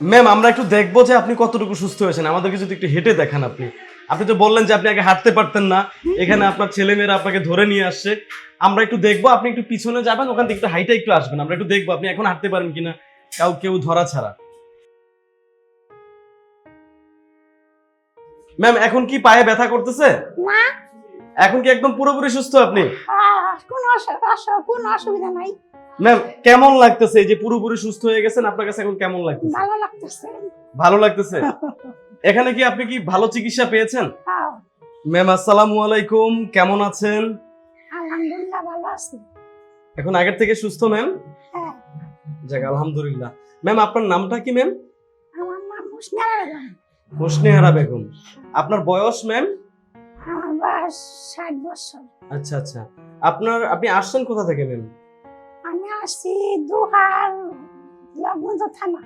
Ma'am আমরা একটু দেখব যে আপনি কতটুকু সুস্থ হয়েছেন। আমাদেরকে যদি একটু হেঁটে দেখান আপনি। আপনি তো বললেন যে আপনি আগে হাঁটতে পারতেন না। এখানে আপনার ছেলেমেয়েরা আপনাকে ধরে নিয়ে আসছে। আমরা একটু দেখব আপনি একটু পিছনে যাবেন ওখান থেকে একটু হাইটে একটু আসবেন। আমরা একটু দেখব আপনি এখন হাঁটতে পারেন কিনা। কাউ কেউ ধরা ছাড়া। ম্যাম এখন কি পায়ে ব্যথা করতেছে? না। এখন কি একদম পুরোপুরি সুস্থ আপনি? কোনো অসুবিধা নাই। ম্যাম কেমন লাগতেছে? এই যে পুরোপুরি সুস্থ হয়ে গেছেন আপনার কাছে এখন কেমন লাগতেছে? ভালো লাগতেছে। ভালো লাগতেছে? এখানে কি আপনি কি ভালো চিকিৎসা পেয়েছেন? ম্যাম আসসালামু আলাইকুম কেমন আছেন? আলহামদুলিল্লাহ ভালো আছি। এখন আগের থেকে সুস্থ ম্যাম যাক আলহামদুলিল্লাহ। ম্যাম আপনার নামটা কি ম্যাম আমার নাম মুসনারা বেগম। হোসনেহারা বেগম। আপনার বয়স ম্যাম আমার বয়স ষাট বছর। আচ্ছা আচ্ছা। আপনার আপনি আসছেন কোথা থেকে ম্যাম আমি আসছি দুহার লগ্নজ থানা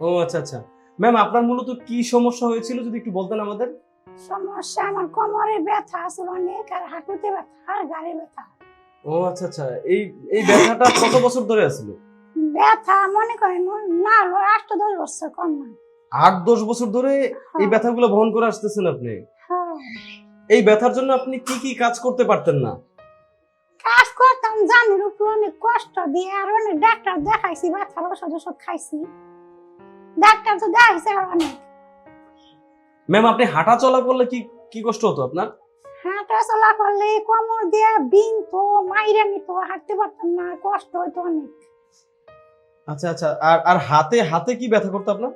ও আচ্ছা আচ্ছা। ম্যাম আপনার মূলত কি সমস্যা হয়েছিল যদি একটু বলতেন আমাদের? সমস্যা আমার কোমরে ব্যথা আছে অনেক আর হাঁটুতে ব্যথা আর গাড়ি ব্যথা। ও আচ্ছা আচ্ছা। এই এই ব্যথাটা কত বছর ধরে আছিল? ব্যথা মনে করেন না আট দশ বছর কম না। আট দশ বছর ধরে এই ব্যথাগুলো বহন করে আসতেছেন আপনি? হ্যাঁ। এই ব্যথার জন্য আপনি কি কি কাজ করতে পারতেন না? করতাম জানির উপর অনেক কষ্ট দিয়ে আর অনেক ডাক্তার দেখাইছি ব্যথার ওষুধ ওষুধ খাইছি। ডাক্তার তো দেখাইছে আর অনেক। ম্যাম আপনি হাঁটা চলা করলে কি কি কষ্ট হতো আপনার? হাঁটা চলা করলে কোমর দিয়ে বিন তো মাইরে নিত হাঁটতে পারতাম না কষ্ট হইতো অনেক। আচ্ছা আচ্ছা আর আর হাতে হাতে কি ব্যথা করতো আপনার?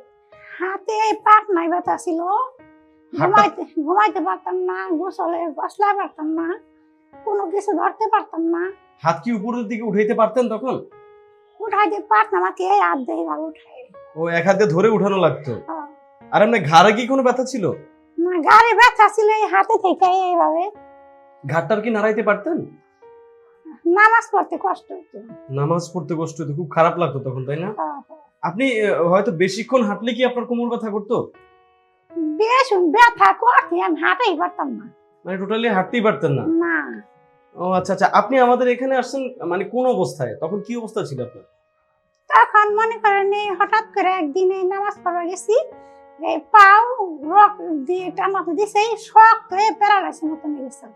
হাতে পাট নাই ব্যথা ছিল। ঘুমাইতে ঘুমাইতে পারতাম না গোসলে গসলা পারতাম না। কোনো কিছু ধরতে পারতাম না। হাত কি উপরের দিকে উঠাইতে পারতেন তখন? উঠাইতে পারতাম আমাকে এই হাত দিয়ে ভালো উঠাই ও এক হাতে ধরে উঠানো লাগতো। আর এমনি ঘাড়ে কি কোনো ব্যথা ছিল? না গাড়ি ব্যথা ছিল এই হাতে থেকে এইভাবে। ঘাটটার কি নাড়াইতে পারতেন? নামাজ পড়তে কষ্ট হতো। নামাজ পড়তে কষ্ট হতো খুব খারাপ লাগতো তখন তাই না? আপনি হয়তো বেশিক্ষণ হাঁটলে কি আপনার কোমর ব্যথা করতো? বেশ ব্যথা করতে আমি হাঁটাই পারতাম না। মানে টোটালি হাঁটতেই পারতেন না? না। ও আচ্ছা আচ্ছা আপনি আমাদের এখানে আসছেন মানে কোন অবস্থায়? তখন কি অবস্থা ছিল আপনার? তখন মনে করেন এই হঠাৎ করে একদিনে নামাজ পড়া গেছি এই পাও রক দিয়ে টানাতে দিছে শক্ত হয়ে প্যারালাইসিস মতন হয়ে গেছে।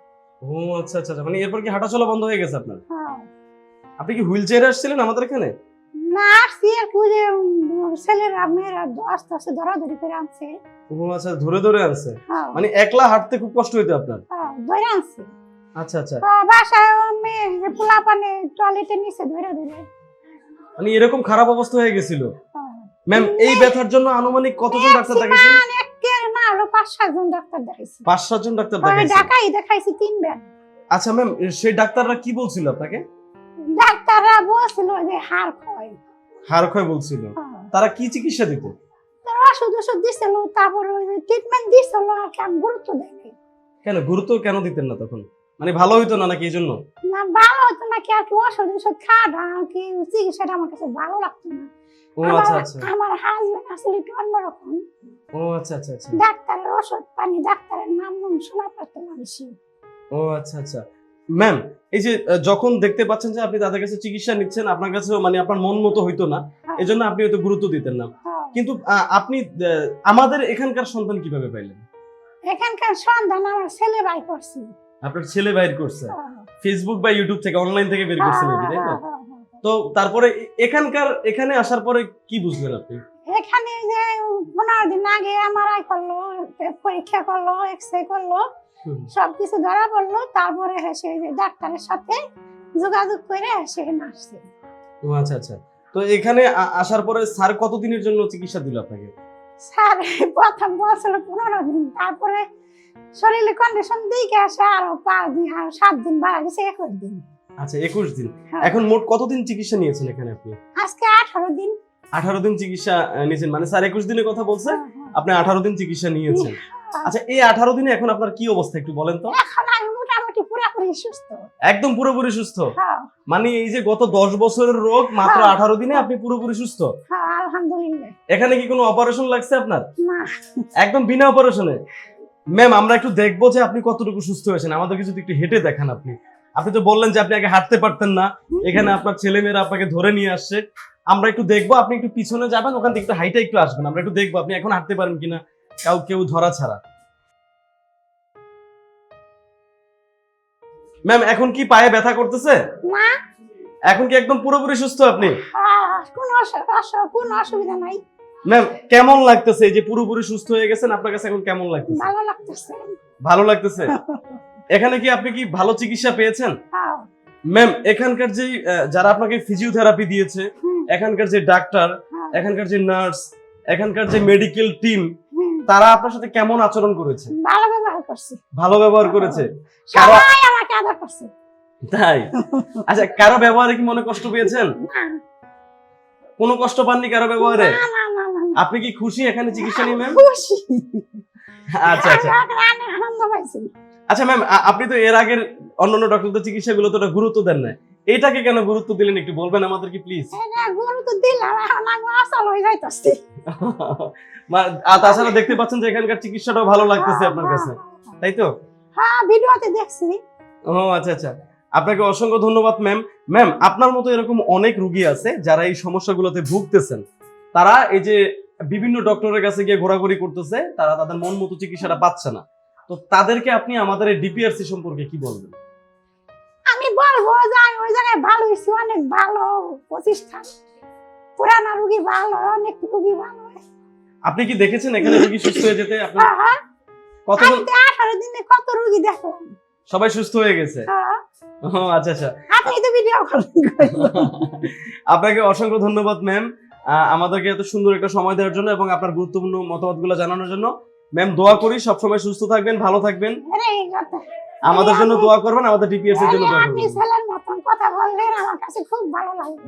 ও আচ্ছা আচ্ছা আচ্ছা। মানে এরপর কি হাঁটা চলা বন্ধ হয়ে গেছে আপনার? হ্যাঁ। আপনি কি হুইল চেয়ারে আসছিলেন আমাদের এখানে? না আসছি আর ছেলেরা মেয়েরা আস্তে আস্তে ধরাধরি করে আনছে। ও আচ্ছা ধরে ধরে আনছে? হ্যাঁ, মানে একলা হাঁটতে খুব কষ্ট হইতো আপনার? হ্যাঁ, ধরে আনছে। আচ্ছা আচ্ছা। বাসায় মেয়ে পোলা পানে টয়লেটে নিচে ধরে ধরে। মানে এরকম খারাপ অবস্থা হয়ে গেছিল? হ্যাঁ। ম্যাম এই ব্যথার জন্য আনুমানিক কতজন ডাক্তার দেখাইছেন? না হলো পাঁচ সাতজন ডাক্তার দেখাইছি। পাঁচ সাতজন ডাক্তার দেখাইছি তিনবার। আচ্ছা ম্যাম সেই ডাক্তাররা কি বলছিল আপনাকে? ডাক্তাররা বলছিল যে হাড় ক্ষয়। হাড় ক্ষয় বলছিল। হ্যাঁ। তারা কি চিকিৎসা দিত? তার ওষুধ ওষুধ দিছিল তারপরে ট্রিটমেন্ট দিছিল আর কি আমি গুরুত্ব দেয়নি। কেন? গুরুত্ব কেন দিতেন না তখন? মানে ভালো হইতো না নাকি এই জন্য? না ভালো হতো নাকি আর কি ওষুধ ওষুধ খাওয়াটা আর কি চিকিৎসাটা আমার কাছে ভালো লাগতো না। ও আচ্ছা আচ্ছা। আমার- আমার হাজবেন্ড আসলে একটু অন্যরকম। ও আচ্ছা আচ্ছা আচ্ছা। ডাক্তারের ওষুধ পানি ডাক্তারের নাম নাম শোনা পারতো না বেশি। ও আচ্ছা আচ্ছা। ম্যাম এই যে যখন দেখতে পাচ্ছেন যে আপনি তাদের কাছে চিকিৎসা নিচ্ছেন আপনার কাছে মানে আপনার মন মতো হইতো না হ্যাঁ, এজন্য আপনি হয়তো গুরুত্ব দিতেন না। হ্যাঁ। কিন্তু আপনি আমাদের এখানকার সন্তান কীভাবে পাইলেন? এখানকার সন্ধান আমার ছেলে ভাই করছি। আপনার ছেলে বাইর করছে। হ্যাঁ, ফেসবুক বা ইউটিউব থেকে অনলাইন থেকে বের করছেন হ্যাঁ, নাকি তাই তো? হ্যাঁ, হ্যাঁ, হ্যাঁ। তো তারপরে এখানকার এখানে আসার পরে কি বুঝলেন আপনি? এখানে যে পনেরো দিন আগে এমআরআই করল পরীক্ষা করল এক্স রে করল। সবকিছু ধরা পড়ল তারপরে সে যে ডাক্তারের সাথে যোগাযোগ করে সে আসছে। ও আচ্ছা আচ্ছা। তো এখানে আসার পরে স্যার কতদিনের জন্য চিকিৎসা দিল আপনাকে? স্যার প্রথম বলছিল পনেরো দিন তারপরে শরীরে কন্ডিশন দিকে আসে আরও পাঁচ দিন আর সাত দিন বাড়া গেছে একুশ দিন। আচ্ছা একুশ দিন। হ্যাঁ। এখন মোট কতদিন চিকিৎসা নিয়েছেন এখানে আপনি? আজকে আঠারো দিন। আঠারো দিন চিকিৎসা নিয়েছেন। মানে স্যার একুশ দিনের কথা বলছে হ্যাঁ, হ্যাঁ। আপনি আঠারো দিন চিকিৎসা নিয়েছেন। আচ্ছা এই আঠারো দিনে এখন আপনার কি অবস্থা একটু বলেন তো? এখন আমি মোটামুটি পুরোপুরি সুস্থ। একদম পুরোপুরি সুস্থ? হ্যাঁ। মানে এই যে গত দশ বছরের রোগ মাত্র হ্যাঁ। আঠারো দিনে আপনি পুরোপুরি সুস্থ? হ্যাঁ আলহামদুলিল্লাহ। এখানে কি কোনো অপারেশন লাগছে আপনার? না। একদম বিনা অপারেশনে ম্যাম আমরা একটু দেখব যে আপনি কতটুকু সুস্থ হয়েছেন। আমাদেরকে যদি একটু হেঁটে দেখান আপনি। আপনি তো বললেন যে আপনি আগে হাঁটতে পারতেন না। এখানে আপনার ছেলে মেয়েরা আপনাকে ধরে নিয়ে আসছে। আমরা একটু দেখব আপনি একটু পিছনে যাবেন ওখান থেকে একটু হাইটে একটু আসবেন। আমরা একটু দেখব আপনি এখন হাঁটতে পারেন কিনা। কাউ কেউ ধরা ছাড়া। ম্যাম এখন কি পায়ে ব্যথা করতেছে? না এখন কি একদম পুরোপুরি সুস্থ আপনি? কোনো অসুবিধা নাই। ম্যাম কেমন লাগতেছে যে পুরোপুরি সুস্থ হয়ে গেছেন? আপনার কাছে এখন কেমন লাগতেছে? ভালো লাগতেছে। ভালো লাগতেছে? এখানে কি আপনি কি ভালো চিকিৎসা পেয়েছেন? হ্যাঁ, ম্যাম এখানকার যে যারা আপনাকে ফিজিওথেরাপি দিয়েছে এখানকার যে ডাক্তার হ্যাঁ, এখানকার যে নার্স এখানকার যে মেডিকেল টিম তারা আপনার সাথে কেমন আচরণ করেছে? ভালো ব্যবহার করছি। ভালো ব্যবহার করেছে। সবাই আমাকে আদর করছে। তাই? আচ্ছা কারও ব্যবহারে কি মনে কষ্ট পেয়েছেন? না। কোনো কষ্ট পাননি কারও ব্যবহারে? না, না, না, না, না। আপনি কি খুশি এখানে চিকিৎসা নিয়ে ম্যাম খুশি। আচ্ছা আচ্ছা। আনন্দ পাইছি। আচ্ছা ম্যাম আপনি তো এর আগের অন্যান্য ডক্টরদের চিকিৎসাগুলো তো গুরুত্ব দেন না এটাকে কেন গুরুত্ব দিলেন একটু বলবেন আমাদের কি প্লিজ এটা গরু তো দিলাম অচল হয়ে যাইতেছি। তাছাড়া দেখতে পাচ্ছেন যে এখানকার চিকিৎসাটাও ভালো লাগতেছে আপনার কাছে। তাই তো? হ্যাঁ ভিডিওতে দেখছি। ও আচ্ছা আচ্ছা। আপনাকে অসংখ্য ধন্যবাদ ম্যাম ম্যাম আপনার মতো এরকম অনেক রুগী আছে যারা এই সমস্যাগুলোতে ভুগতেছেন। তারা এই যে বিভিন্ন ডক্টরের কাছে গিয়ে ঘোরাঘুরি করতেছে তারা তাদের মন মতো চিকিৎসাটা পাচ্ছে না। তো তাদেরকে আপনি আমাদের এই ডিপিআরসি সম্পর্কে কি বলবেন? আমি বলব যে ওই জায়গায় ভালো হয়েছি অনেক ভালো প্রতিষ্ঠান। পুরানা রুগী ভালো অনেক রুগী ভালো। আপনি কি দেখেছেন এখানে রুগী সুস্থ হয়ে যেতে? আপনি হ্যাঁ, হ্যাঁ। কতজন আমি তো আঠারো দিনে কত রুগী দেখলাম সবাই সুস্থ হয়ে গেছে? হ্যাঁ। আচ্ছা আচ্ছা। আপনি তো ভিডিও আপনাকে অসংখ্য ধন্যবাদ ম্যাম আমাদেরকে এত সুন্দর একটা সময় দেওয়ার জন্য এবং আপনার গুরুত্বপূর্ণ মতামতগুলো জানানোর জন্য। ম্যাম দোয়া করি সবসময় সুস্থ থাকবেন ভালো থাকবেন। আমাদের জন্য দোয়া করবেন আমাদের ডিপিএস এর জন্য দোয়া করবেন। বললেন আমার কাছে খুব ভালো লাগল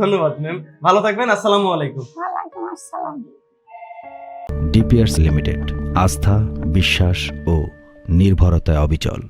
ধন্যবাদ ম্যাম ভালো থাকবেন আসসালামু আলাইকুম। ওয়ালাইকুম আসসালাম। ডিপিআরস লিমিটেড আস্থা বিশ্বাস ও নির্ভরতায় অবিচল।